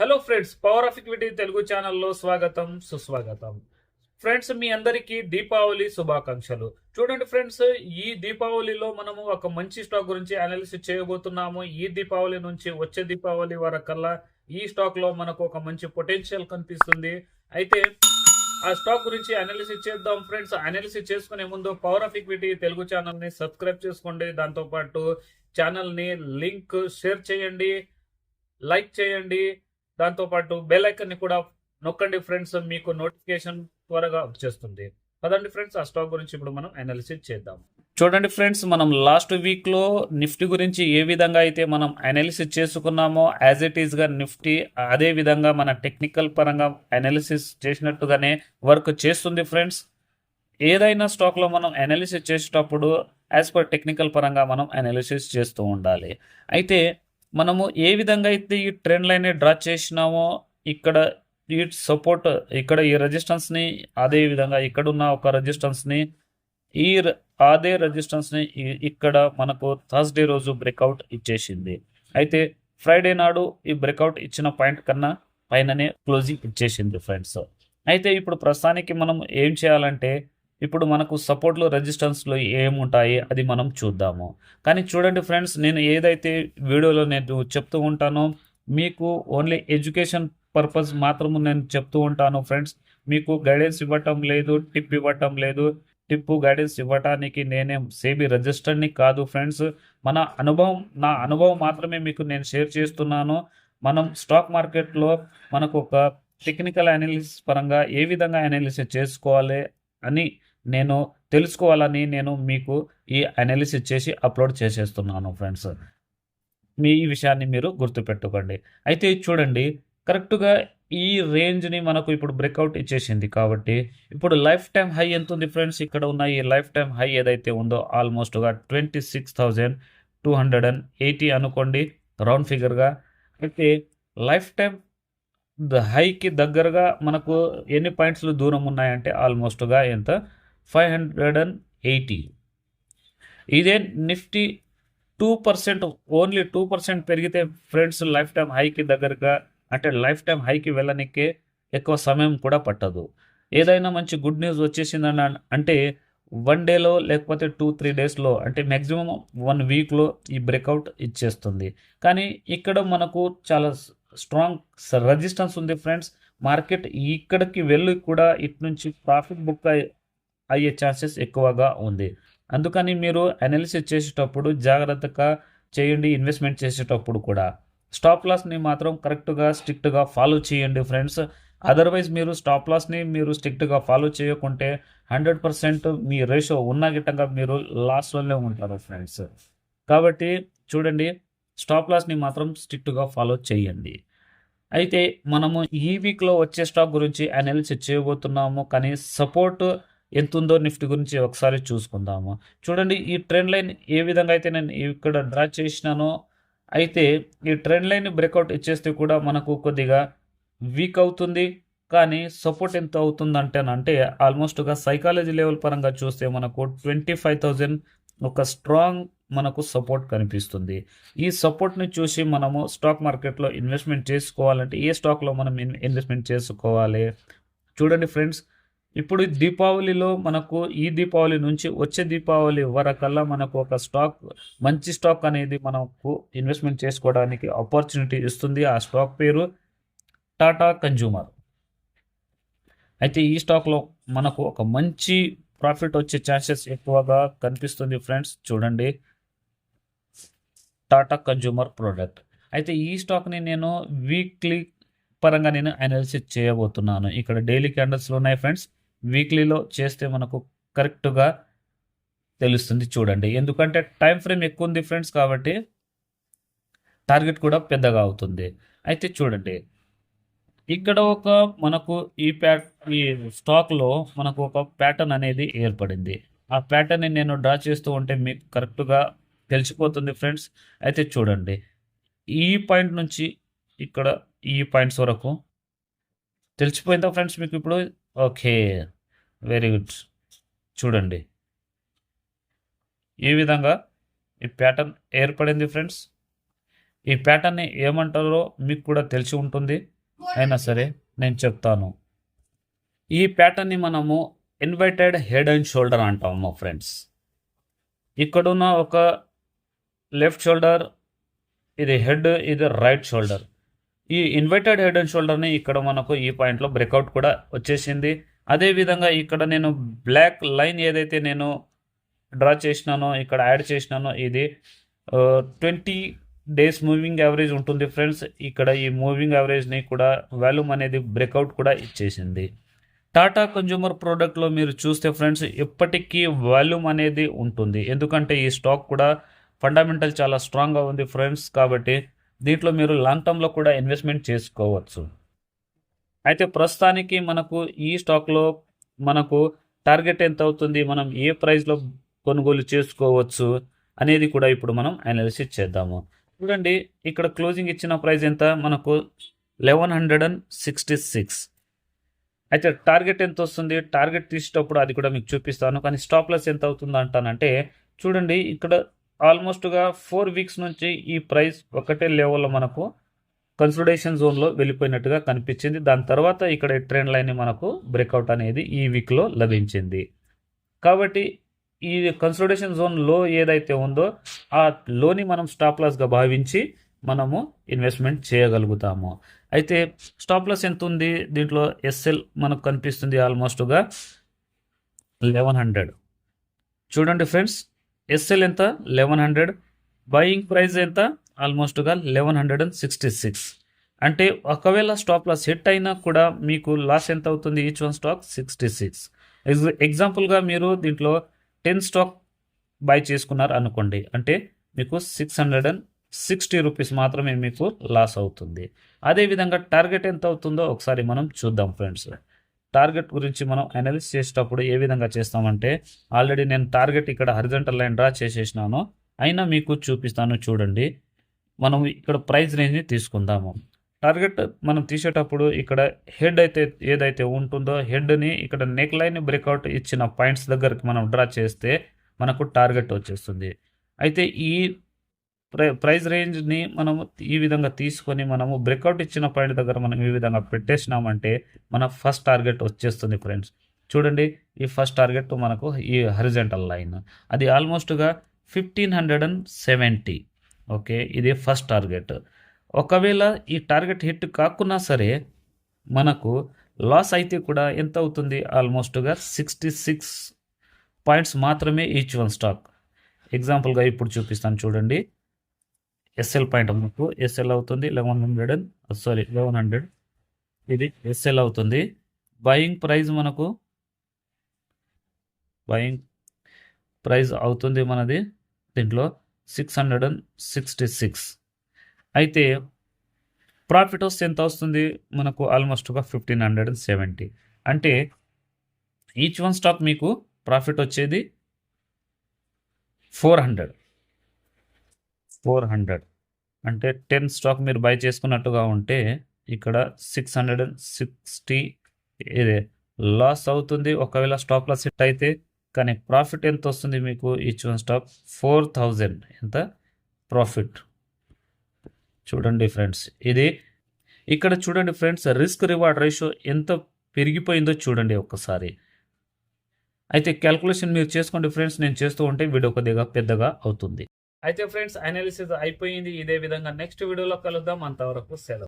Hello friends power of equity Telugu ఛానల్లో స్వాగతం సుస్వాగతం. ఫ్రెండ్స్ మీ అందరికీ దీపావళి శుభాకాంక్షలు. చూడండి ఫ్రెండ్స్ ఈ దీపావళిలో మనము ఒక మంచి స్టాక్ గురించి అనాలిసిస్ చేయబోతున్నాము. ఈ దీపావళి నుంచి వచ్చే దీపావళి వరకల్లా ఈ స్టాక్లో మనకు ఒక మంచి పొటెన్షియల్ కనిపిస్తుంది. అయితే ఆ స్టాక్ గురించి అనాలిసిస్ చేద్దాం ఫ్రెండ్స్ అనాలిసిస్ చేసుకునే ముందు పవర్ ఆఫ్ ఈక్విటీ తెలుగు ఛానల్ని సబ్స్క్రైబ్ చేసుకోండి. దాంతో పాటు ఛానల్ని లింక్ షేర్ చేయండి లైక్ చేయండి. దాంతోపాటు బెల్ ఐకన్ని కూడా నొక్కండి ఫ్రెండ్స్ మీకు నోటిఫికేషన్ త్వరగా వచ్చేస్తుంది. పదండి ఫ్రెండ్స్ ఆ స్టాక్ గురించి ఇప్పుడు మనం అనాలిసిస్ చేద్దాం. చూడండి ఫ్రెండ్స్ మనం లాస్ట్ వీక్లో నిఫ్టీ గురించి ఏ విధంగా అయితే మనం అనాలిసిస్ చేసుకున్నామో యాజ్ ఇట్ ఈస్గా నిఫ్టీ అదే విధంగా మన టెక్నికల్ పరంగా అనాలిసిస్ చేసినట్టుగానే వర్క్ చేస్తుంది ఫ్రెండ్స్ ఏదైనా స్టాక్లో మనం అనాలిసిస్ చేసేటప్పుడు యాజ్ పర్ టెక్నికల్ పరంగా మనం అనాలిసిస్ చేస్తూ ఉండాలి. అయితే మనము ఏ విధంగా అయితే ఈ ట్రెండ్ లైన్ డ్రా చేసినామో ఇక్కడ ఈ సపోర్ట్ ఇక్కడ ఈ రెజిస్టెన్స్ని అదే విధంగా ఇక్కడ ఉన్న ఒక రెజిస్టెన్స్ని ఈ అదే రెజిస్టెన్స్ని ఇక్కడ మనకు థర్స్డే రోజు బ్రేక్అవుట్ ఇచ్చేసింది. అయితే ఫ్రైడే నాడు ఈ బ్రేక్అవుట్ ఇచ్చిన పాయింట్ కన్నా పైననే క్లోజింగ్ ఇచ్చేసింది ఫ్రెండ్స్ అయితే ఇప్పుడు ప్రస్తుతానికి మనం ఏం చేయాలంటే ఇప్పుడు మనకు సపోర్ట్లు రెజిస్టెన్స్లో ఏముంటాయి అది మనం చూద్దాము. కానీ చూడండి ఫ్రెండ్స్ నేను ఏదైతే వీడియోలో నేను చెప్తూ ఉంటానో మీకు ఓన్లీ ఎడ్యుకేషన్ పర్పస్ మాత్రము నేను చెప్తూ ఉంటాను ఫ్రెండ్స్. మీకు గైడెన్స్ ఇవ్వటం లేదు టిప్ ఇవ్వటం లేదు. టిప్పు గైడెన్స్ ఇవ్వటానికి నేనేం సేబీ రిజిస్టర్ని కాదు ఫ్రెండ్స్. మన అనుభవం నా అనుభవం మాత్రమే మీకు నేను షేర్ చేస్తున్నాను. మనం స్టాక్ మార్కెట్లో మనకు ఒక టెక్నికల్ అనాలిసిస్ పరంగా ఏ విధంగా అనాలిసిస్ చేసుకోవాలి అని నేను తెలుసుకోవాలని నేను మీకు ఈ అనాలిసిస్ చేసి అప్లోడ్ చేసేస్తున్నాను ఫ్రెండ్స్ మీ ఈ విషయాన్ని మీరు గుర్తుపెట్టుకోండి. అయితే చూడండి కరెక్ట్గా ఈ రేంజ్ని మనకు ఇప్పుడు బ్రేక్అవుట్ ఇచ్చేసింది కాబట్టి ఇప్పుడు లైఫ్ టైం హై ఎంత ఉంది ఫ్రెండ్స్ ఇక్కడ ఉన్న ఈ లైఫ్ టైం హై ఏదైతే ఉందో ఆల్మోస్ట్గా twenty six thousand two hundred and eighty అనుకోండి రౌండ్ ఫిగర్గా అయితే లైఫ్ టైం హైకి దగ్గరగా మనకు ఎన్ని పాయింట్స్లు దూరం ఉన్నాయంటే ఆల్మోస్ట్గా ఎంత? Five hundred and eighty. ఇదే Nifty two percent only two percent పెరిగితే ఫ్రెండ్స్ లైఫ్ టైం హైకి దగ్గరగా అంటే లైఫ్ టైం హైకి వెళ్ళనికే ఎక్కువ సమయం కూడా పట్టదు. ఏదైనా మంచి గుడ్ న్యూస్ వచ్చేసిందని అంటే వన్ డేలో లేకపోతే టూ త్రీ డేస్లో అంటే మ్యాక్సిమం వన్ వీక్లో ఈ బ్రేక్అవుట్ ఇచ్చేస్తుంది. కానీ ఇక్కడ మనకు చాలా స్ట్రాంగ్ రెజిస్టెన్స్ ఉంది ఫ్రెండ్స్. మార్కెట్ ఇక్కడికి వెళ్ళి కూడా ఇటు నుంచి ప్రాఫిట్ బుక్ అయ్యే ఛాన్సెస్ ఎక్కువగా ఉంది. అందుకని మీరు అనాలిసిస్ చేసేటప్పుడు జాగ్రత్తగా చేయండి ఇన్వెస్ట్మెంట్ చేసేటప్పుడు కూడా. స్టాప్ లాస్ని మాత్రం కరెక్ట్గా స్ట్రిక్ట్గా ఫాలో చేయండి ఫ్రెండ్స్ అదర్వైజ్ మీరు స్టాప్ లాస్ని మీరు స్ట్రిక్ట్గా ఫాలో చేయకుంటే హండ్రెడ్ పర్సెంట్ మీ రేషియో ఉన్న గిట్టంగా మీరు లాస్లోనే ఉంటారు ఫ్రెండ్స్ కాబట్టి చూడండి స్టాప్ లాస్ని మాత్రం స్ట్రిక్ట్గా ఫాలో చేయండి. అయితే మనము ఈ వీక్లో వచ్చే స్టాక్ గురించి అనాలిసిస్ చేయబోతున్నాము. కానీ సపోర్ట్ ఎంత ఉందో నిఫ్టీ గురించి ఒకసారి చూసుకుందాము. చూడండి ఈ ట్రెండ్ లైన్ ఏ విధంగా అయితే నేను ఇక్కడ డ్రా చేసినానో అయితే ఈ ట్రెండ్ లైన్ బ్రేక్అవుట్ ఇచ్చేస్తే కూడా మనకు కొద్దిగా వీక్ అవుతుంది. కానీ సపోర్ట్ ఎంత అవుతుందంటేనంటే అంటే అంటే ఆల్మోస్ట్గా సైకాలజీ లెవెల్ పరంగా చూస్తే మనకు ట్వంటీ ఫైవ్ థౌజండ్ ఒక స్ట్రాంగ్ మనకు సపోర్ట్ కనిపిస్తుంది. ఈ సపోర్ట్ని చూసి మనము స్టాక్ మార్కెట్లో ఇన్వెస్ట్మెంట్ చేసుకోవాలంటే ఏ స్టాక్లో మనం ఇన్వెస్ట్మెంట్ చేసుకోవాలి? చూడండి ఫ్రెండ్స్ ఇప్పుడు దీపావళిలో మనకు ఈ దీపావళి నుంచి వచ్చే దీపావళి వరకల్లా మనకు ఒక స్టాక్ మంచి స్టాక్ అనేది మనకు ఇన్వెస్ట్మెంట్ చేసుకోవడానికి ఆపర్చునిటీ ఇస్తుంది. ఆ స్టాక్ పేరు టాటా కన్జ్యూమర్. అయితే ఈ స్టాక్లో మనకు ఒక మంచి ప్రాఫిట్ వచ్చే ఛాన్సెస్ ఎక్కువగా కనిపిస్తుంది ఫ్రెండ్స్. చూడండి. Tata consumer product. అయితే ఈ స్టాక్ని నేను వీక్లీ పరంగా నేను అనాలిసిస్ చేయబోతున్నాను. ఇక్కడ డైలీ క్యాండిల్స్లో ఉన్నాయి ఫ్రెండ్స్. వీక్లీలో చేస్తే మనకు కరెక్ట్గా తెలుస్తుంది చూడండి. ఎందుకంటే టైం ఫ్రేమ్ ఎక్కువ ఉంది ఫ్రెండ్స్ కాబట్టి టార్గెట్ కూడా పెద్దగా అవుతుంది. అయితే చూడండి ఇక్కడ ఒక మనకు ఈ ప్యాట్ ఈ స్టాక్లో మనకు ఒక ప్యాటర్న్ అనేది ఏర్పడింది. ఆ ప్యాటర్న్ని నేను డ్రా చేస్తూ ఉంటే మీకు కరెక్ట్గా తెలిసిపోతుంది ఫ్రెండ్స్. అయితే చూడండి ఈ పాయింట్ నుంచి ఇక్కడ ఈ పాయింట్స్ వరకు తెలిసిపోయిందా ఫ్రెండ్స్ మీకు ఇప్పుడు? Okay very good. చూడండి. ఈ విధంగా ఈ ప్యాటర్న్ ఏర్పడింది ఫ్రెండ్స్. ఈ ప్యాటర్న్ని ఏమంటారో మీకు కూడా తెలిసి ఉంటుంది. అయినా సరే నేను చెప్తాను. ఈ ప్యాటర్న్ని మనము ఇన్వైటెడ్ హెడ్ అండ్ షోల్డర్ అంటాము ఫ్రెండ్స్. ఇక్కడున్న ఒక లెఫ్ట్ షోల్డర్ ఇది హెడ్ ఇది రైట్ షోల్డర్. ఈ ఇన్వర్టెడ్ హెడ్ అండ్ షోల్డర్ని ఇక్కడ మనకు ఈ పాయింట్లో బ్రేక్అవుట్ కూడా వచ్చేసింది. అదేవిధంగా ఇక్కడ నేను బ్లాక్ లైన్ ఏదైతే నేను డ్రా చేసినానో ఇక్కడ యాడ్ చేసినానో ఇది ట్వంటీ డేస్ మూవింగ్ యావరేజ్ ఉంటుంది ఫ్రెండ్స్ ఇక్కడ ఈ మూవింగ్ యావరేజ్ని కూడా వాల్యూమ్ అనేది బ్రేక్అవుట్ కూడా ఇచ్చేసింది. టాటా కన్జ్యూమర్ ప్రోడక్ట్లో మీరు చూస్తే ఫ్రెండ్స్ ఎప్పటికీ వాల్యూమ్ అనేది ఉంటుంది. ఎందుకంటే ఈ స్టాక్ కూడా ఫండమెంటల్ చాలా స్ట్రాంగ్గా ఉంది ఫ్రెండ్స్ కాబట్టి దీంట్లో మీరు లాంగ్ టర్మ్లో కూడా ఇన్వెస్ట్మెంట్ చేసుకోవచ్చు. అయితే ప్రస్తుతానికి మనకు ఈ స్టాక్లో మనకు టార్గెట్ ఎంత అవుతుంది మనం ఏ ప్రైస్లో కొనుగోలు చేసుకోవచ్చు అనేది కూడా ఇప్పుడు మనం అనాలిసిస్ చేద్దాము. చూడండి ఇక్కడ క్లోజింగ్ ఇచ్చిన ప్రైస్ ఎంత? మనకు eleven hundred and sixty six. అయితే టార్గెట్ ఎంత వస్తుంది? టార్గెట్ తీసేటప్పుడు అది కూడా మీకు చూపిస్తాను. కానీ స్టాప్ లాస్ ఎంత అవుతుంది అంటానంటే చూడండి ఇక్కడ ఆల్మోస్ట్గా ఫోర్ వీక్స్ నుంచి ఈ ప్రైస్ ఒకటే లెవెల్లో మనకు కన్సల్టేషన్ జోన్లో వెళ్ళిపోయినట్టుగా కనిపించింది. దాని తర్వాత ఇక్కడ ట్రెండ్ లైన్ మనకు బ్రేక్అవుట్ అనేది ఈ వీక్లో లభించింది. కాబట్టి ఈ కన్సల్టేషన్ జోన్లో ఏదైతే ఉందో ఆ లోని మనం స్టాప్ లాస్గా భావించి మనము ఇన్వెస్ట్మెంట్ చేయగలుగుతాము. అయితే స్టాప్ లాస్ ఎంత ఉంది? దీంట్లో ఎస్ఎల్ మనకు కనిపిస్తుంది ఆల్మోస్ట్గా లెవెన్ హండ్రెడ్. చూడండి ఫ్రెండ్స్ ఎస్ఎల్ ఎంత? లెవెన్ హండ్రెడ్ బయింగ్ ప్రైస్ ఎంత? ఆల్మోస్ట్గా eleven hundred and sixty six అంటే ఒకవేళ స్టాప్ లాస్ హిట్ అయినా కూడా మీకు లాస్ ఎంత అవుతుంది? Each one stock sixty six ఎగ్జాంపుల్గా మీరు దీంట్లో టెన్ స్టాక్ బై చేసుకున్నారు అనుకోండి. అంటే మీకు six hundred and sixty rupees మాత్రమే మీకు లాస్ అవుతుంది. అదేవిధంగా టార్గెట్ ఎంత అవుతుందో ఒకసారి మనం చూద్దాం ఫ్రెండ్స్ టార్గెట్ గురించి మనం అనలిస్ చేసేటప్పుడు ఏ విధంగా చేస్తామంటే ఆల్రెడీ నేను టార్గెట్ ఇక్కడ హరిజంటల్ లైన్ డ్రా చేసేసినాను. అయినా మీకు చూపిస్తాను చూడండి. మనం ఇక్కడ ప్రైస్ రేంజ్ని తీసుకుందాము. టార్గెట్ మనం తీసేటప్పుడు ఇక్కడ హెడ్ అయితే ఏదైతే ఉంటుందో హెడ్ని ఇక్కడ నెక్ లైన్ బ్రేక్అవుట్ ఇచ్చిన పాయింట్స్ దగ్గరికి మనం డ్రా చేస్తే మనకు టార్గెట్ వచ్చేస్తుంది. అయితే ఈ ప్రై ప్రైస్ రేంజ్ని మనము ఈ విధంగా తీసుకొని మనము బ్రేక్అవుట్ ఇచ్చిన పాయింట్ దగ్గర మనం ఈ విధంగా పెట్టేసినామంటే మన ఫస్ట్ టార్గెట్ వచ్చేస్తుంది ఫ్రెండ్స్. చూడండి ఈ ఫస్ట్ టార్గెట్ మనకు ఈ హరిజెంటల్ లైన్. అది ఆల్మోస్ట్గా fifteen hundred and seventy. Okay ఇది ఫస్ట్ టార్గెట్. ఒకవేళ ఈ టార్గెట్ హిట్ కాకున్నా సరే మనకు లాస్ అయితే కూడా ఎంత అవుతుంది? ఆల్మోస్ట్గా సిక్స్టీ సిక్స్ పాయింట్స్ మాత్రమే ఈచ్ వన్ స్టాక్. ఎగ్జాంపుల్గా ఇప్పుడు చూపిస్తాను చూడండి. ఎస్ఎల్ పాయింట్ మనకు ఎస్ఎల్ అవుతుంది eleven hundred and sorry eleven hundred ఇది ఎస్ఎల్ అవుతుంది. బయింగ్ ప్రైస్ మనకు బయింగ్ ప్రైస్ అవుతుంది మనది దీంట్లో six hundred and sixty six అయితే ప్రాఫిట్ వస్తే ఎంత వస్తుంది? మనకు ఆల్మోస్ట్గా ఫిఫ్టీన్ హండ్రెడ్ అండ్ సెవెంటీ అంటే ఈచ్ వన్ స్టాక్ మీకు ప్రాఫిట్ వచ్చేది ఫోర్ హండ్రెడ్ ఫోర్ హండ్రెడ్. అంటే టెన్ స్టాక్ మీరు బై చేసుకున్నట్టుగా ఉంటే ఇక్కడ సిక్స్ హండ్రెడ్ అండ్ సిక్స్టీ ఇదే లాస్ అవుతుంది. ఒకవేళ స్టాప్ లాస్ హిట్ అయితే కానీ ప్రాఫిట్ ఎంత వస్తుంది మీకు each one stock? Four thousand. ఎంత? ప్రాఫిట్. చూడండి ఫ్రెండ్స్ ఇది ఇక్కడ చూడండి ఫ్రెండ్స్ రిస్క్ రివార్డ్ రేషియో ఎంత పెరిగిపోయిందో చూడండి ఒక్కసారి. అయితే క్యాల్కులేషన్ మీరు చేసుకోండి ఫ్రెండ్స్ నేను చేస్తూ ఉంటే వీడియో కొద్దిగా పెద్దగా అవుతుంది. అయితే ఫ్రెండ్స్ అనాలిసిస్ అయిపోయింది. ఇదే విధంగా నెక్స్ట్ వీడియోలో కలుద్దాం. అంతవరకు సెలవు.